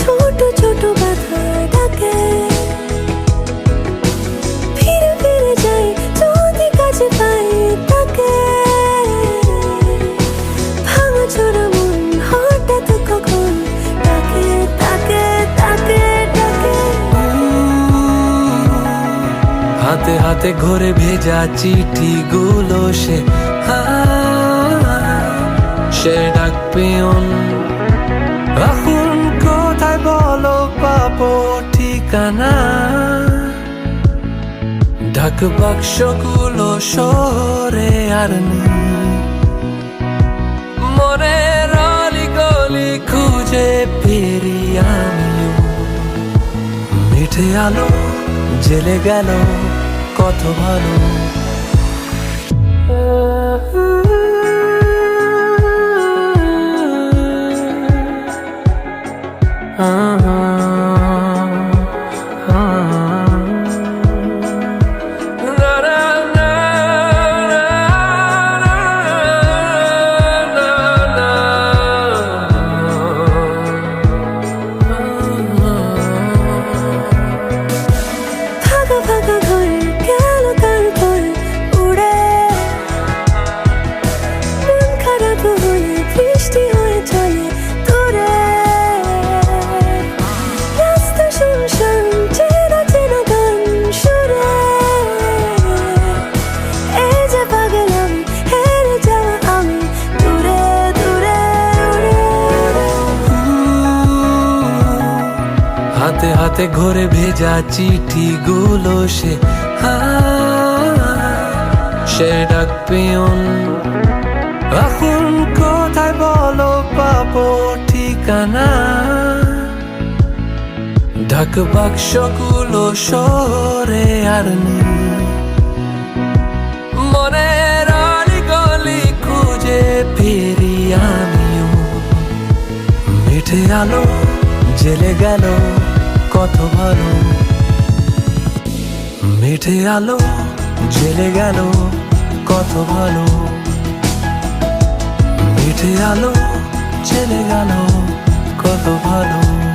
ছোট ছোট ডাকে। ফিরে ফিরে যাই কাছে তাকে। তাকে হাতে হাতে ঘরে ভেজা চিঠি গুলো সে ডাক পেয়ন। এখন কোথায় বলো পাবো ঠিকানা? ডাক বাক্সগুলো শহরে আর নেই। মনের অলি গলি খুঁজে ফিরি আমিও মিঠে আলো জেলে গেল, কত ভালো। Uh. ভেজা চিঠি গুলো সে সে ডাক পেয়ন। এখন কোথায় বলো পাবো ঠিকানা? ঢাক বাক্সগুলো শহরে আর নেই। মনের অলি গলি খুঁজে ফিরি আমিও মিঠে আলো, জেলে গেল, কত ভালো। মিঠে আলো জেলে গেল কত ভালো। মিঠে আলো জেলে গেল কত ভালো।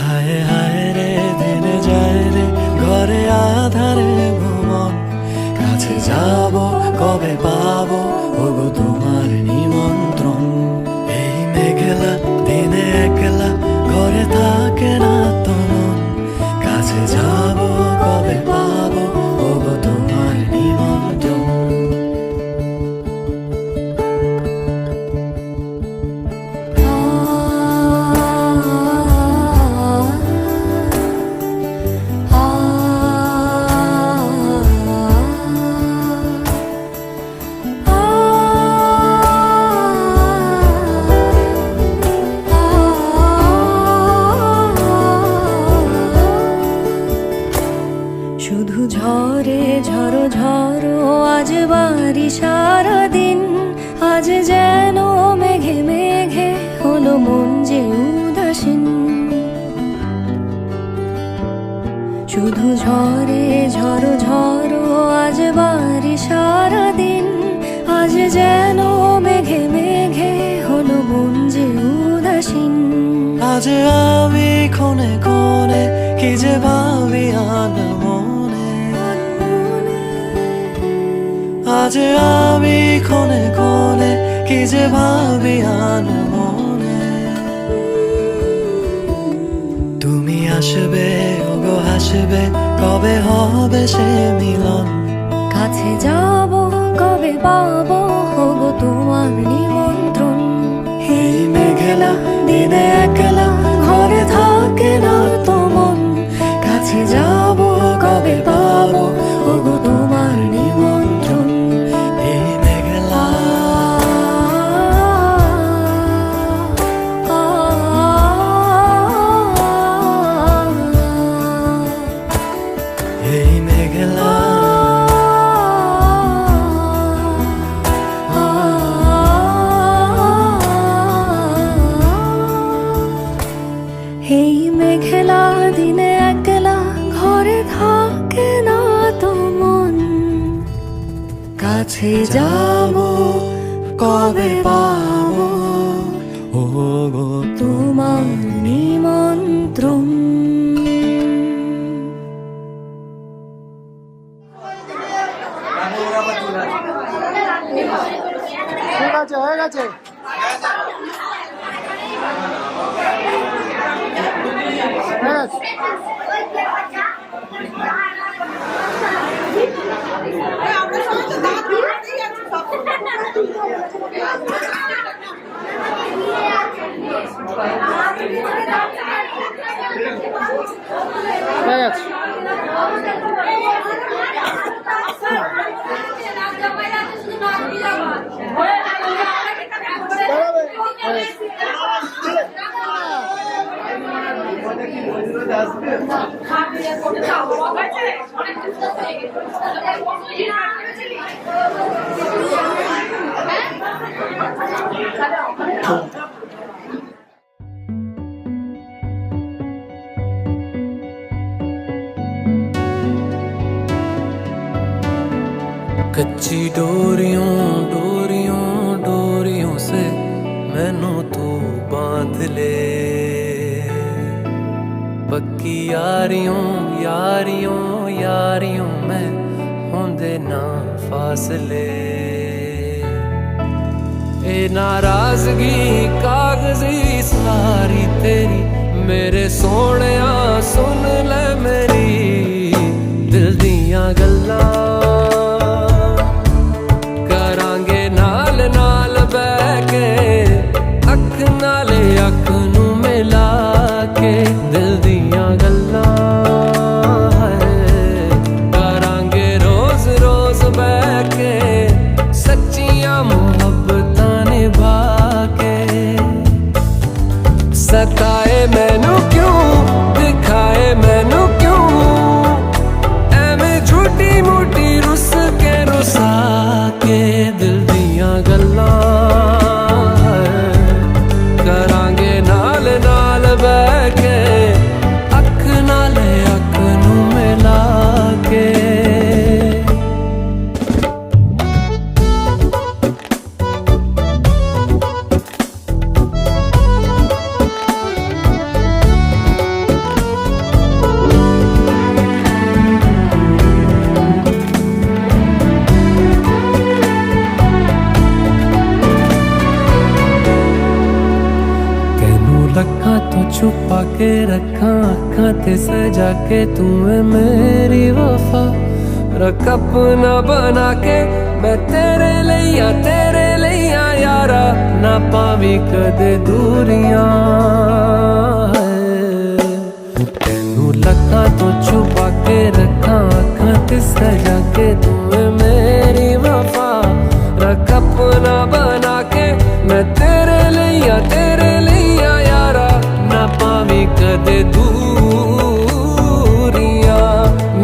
হায় হায় রে, দিনে যায় রে, ঘরে আধারে ভ্রমণ কাছে যাব, কবে পাবো? ওগো তোমার ঝরে ঝড়ো ঝড়ো, আজ বাড়ি সারাদিন। আজ যেন মেঘে মেঘে হলো মন যে উদাসীন। আজ আমি ক্ষণে ক্ষণে কি যে ভাবি আন মনে। আজ আমি ক্ষণে ক্ষণে কি যে ভাবি আন মনে। তুমি আসবে, ওগো হাসবে কবে হবে সে মিলন? কাছে যাব কবে পাব হব তোমার নিমন্ত্রণ। এই মেঘেলা দিনে একলা হয়ে গেছে कच्ची डोरियों डोरियों डोरियों से मैनू तू बांध ले पक्की यारियों यारियों यारियों में होंदे ना फासले ਨਾਰਾਜ਼ਗੀ ਕਾਗਜ਼ੀ ਸਾਰੀ ਤੇਰੀ। ਮੇਰੇ ਸੋਹਣਿਆ ਸੁਣ ਲੈ ਮੇਰੀ। ਦਿਲ ਦੀਆਂ ਗੱਲਾਂ நாகெல்லாம் ਕੇ ਰੱਖਾਂ ਅੱਖਾਂ ਤੇ ਸਜਾ ਕੇ ਤੂੰ ਹੈ ਮੇਰੀ ਵਫਾ। ਰੱਖ ਆਪਣਾ ਬਣਾ ਕੇ ਮੈਂ ਤੇਰੇ ਲਈ ਆ, ਤੇਰੇ ਲਈ ਆ ਯਾਰਾ। ਨਾ ਪਾਵੀ ਕਦੇ ਦੂਰੀਆਂ ਤੈਨੂੰ ਲੱਖਾਂ ਤੋਂ ਛੁਪਾ ਕੇ ਰੱਖਾਂ ਅੱਖਾਂ ਤੇ ਸਜਾ ਕੇ ਤੂੰ ਹੈ ਮੇਰੀ ਵਫਾ। ਰੱਖ ਆਪਣਾ दे दूरिया,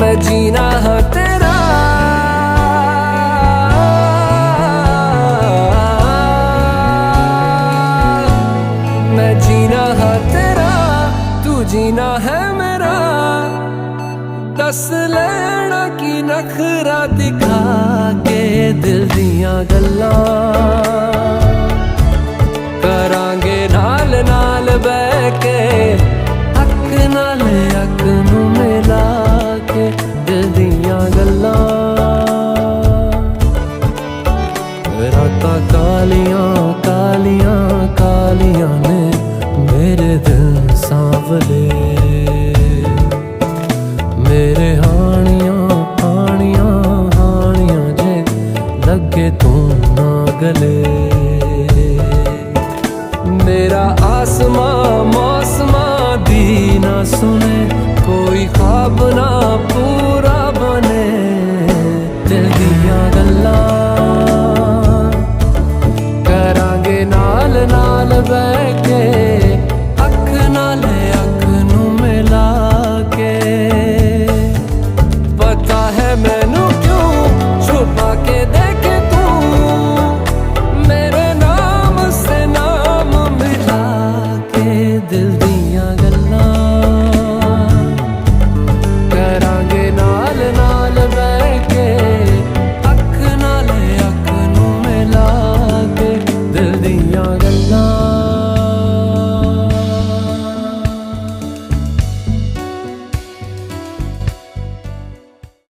मैं जीना है तेरा। मैं जीना है तेरा, तू जीना है मेरा। दस लेना की नखरा दिख